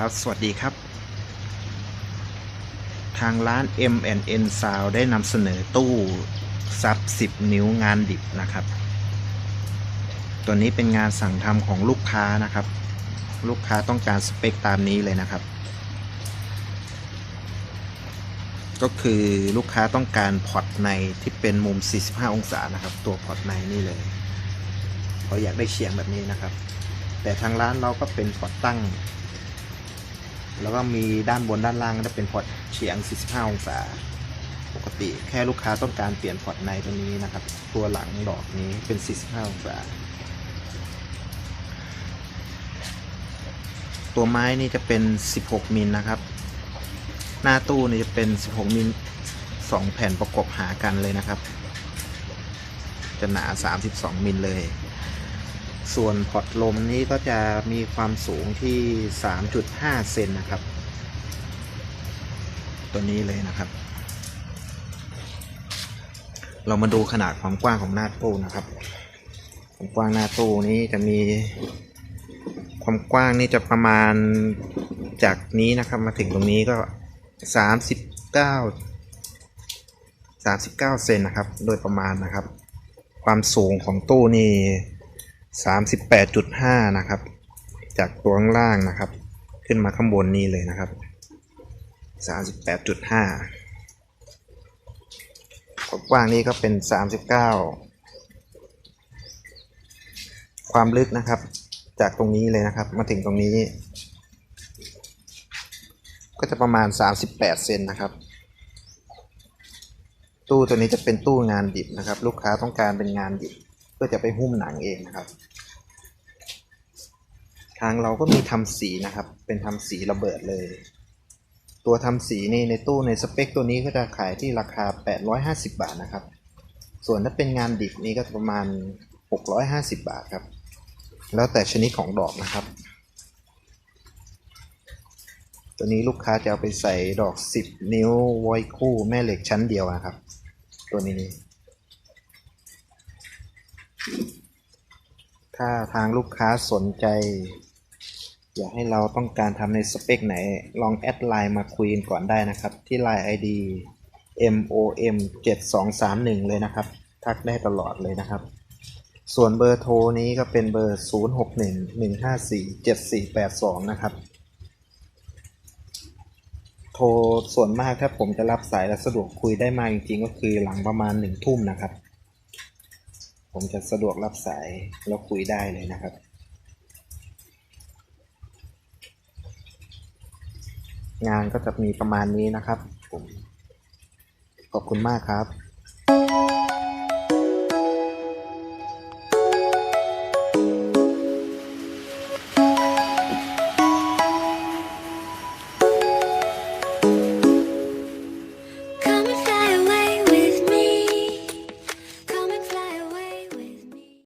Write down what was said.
ครับ สวัสดีครับ ทางร้าน M&N Sound ได้นำเสนอตู้ซับ 10 นิ้วงานดิบนะครับ ตัวนี้เป็นงานสั่งทำของลูกค้านะครับ ลูกค้าต้องการสเปคตามนี้เลยนะครับ ก็คือลูกค้าต้องการพอร์ตในที่เป็นมุม 45 องศานะครับ ตัวพอร์ตในนี่เลยเขาอยากได้เฉียงแบบนี้นะครับแต่ทางร้านเราก็เป็นพอร์ตตั้ง แล้วก็มีด้านบนด้านล่างก็จะเป็นพอร์ตเฉียง 45 องศา ปกติแค่ลูกค้าต้องการเปลี่ยนพอร์ตในตัวนี้นะครับ ตัวหลังดอกนี้เป็น 45 องศา ตัวไม้นี่จะเป็น 16 มิลนะครับ หน้าตู้นี่จะเป็น 16 มิล2แผ่นประกบหากันเลยนะครับ จะหนา 32 มิลเลย ส่วนพอร์ตลมนี้ก็จะมีความสูงที่ 3.5 เซนนะครับ ตัวนี้เลยนะครับ เรามาดูขนาดความกว้างของหน้าตู้นะครับความกว้างหน้าตู้นี้จะมีความกว้างนี่จะประมาณจากนี้นะครับมาถึงตรงนี้ก็ 39 39 เซนนะครับ โดยประมาณนะครับ ความสูงของตู้นี่ 38.5 นะครับ จากตัวข้างล่างนะครับ ขึ้นมาข้างบนนี้เลยนะครับ 38.5ความกว้างนี้ก็เป็น 39 ความลึกนะครับ จากตรงนี้เลยนะครับ มาถึงตรงนี้ ก็จะประมาณ 38 เซนนะครับตู้ตัวนี้จะเป็นตู้งานดิบนะครับ ลูกค้าต้องการเป็นงานดิบเพื่อจะไปหุ้มหนังเองนะครับางเราก็มีทำสีนะครับ เป็นทำสีระเบิดเลย ตัวทำสีนี่ในตู้ในสเปคตัวนี้ก็จะขายที่ราคา 850 บาทนะครับ ส่วนถ้าเป็นงานดิบนี่ก็ประมาณ 650 บาทครับ แล้วแต่ชนิดของดอกนะครับ ตัวนี้ลูกค้าจะเอาไปใส่ดอก 10 นิ้วไว้คู่แม่เหล็กชั้นเดียวนะครับ ตัวนี้ถ้าทางลูกค้าสนใจ อยากให้เราต้องการทำในสเปคไหน ลองแอดไลน์มาคุยกันก่อนได้นะครับ ที่ Line ID MOM 7231เลยนะครับ ทักได้ตลอดเลยนะครับ ส่วนเบอร์โทรนี้ก็เป็นเบอร์ 0611547482 นะครับ โทรส่วนมากถ้าผมจะรับสายและสะดวกคุยได้มากจริงๆ ก็คือหลังประมาณหนึ่งทุ่มนะครับ ผมจะสะดวกรับสายแล้วคุยได้เลยนะครับ งานก็จะมีประมาณนี้นะครับผมขอบคุณมากครับ